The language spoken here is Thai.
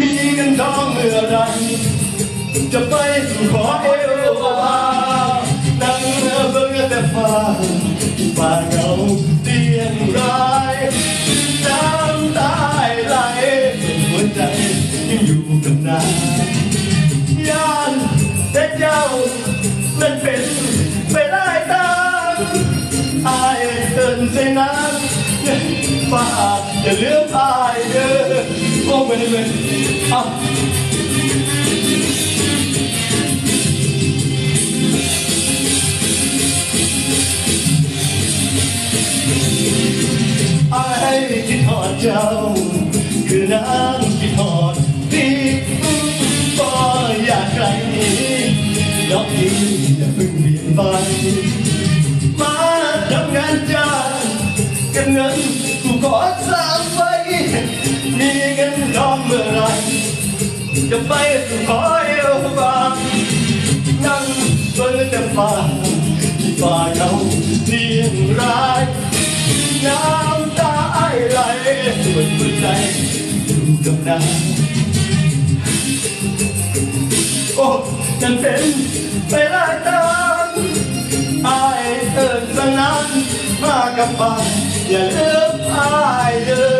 มีเงินทองเมื่อไรจะไปสู่ขอเอวบานั่งเรือเบิ่งแต่ฟ้าฟ้าเงาเตียงร้ายน้ำตาไหลหัวใจยังอยู่กับนายย่านแต่เจ้านั้นเป็นไปได้ตามอายเดินเส้นนั้นฟ้าอย่าเลืมอาย ไอ้คิดหอดเจ้า คือน้ำคิดหอดที่ก็อยากใครดอกนี้อย่าเพิ่งเปลี่ยนไปมาทำงานจ้างกันเงินกูขอสางไว้มีเงินทองเมื่อไรจะไปสู่ขอเอวบางนั่งเบิ่งแต่ฟ้าที่ฟ้าเขาเรียงราย น้ำตาไอไหลปวดหัวใจอยู่กับน้ำโอ้ฉันเป็นไปได้ตามไอเอิญสนั้นมากับบ้านอย่าลืมไอเด้อ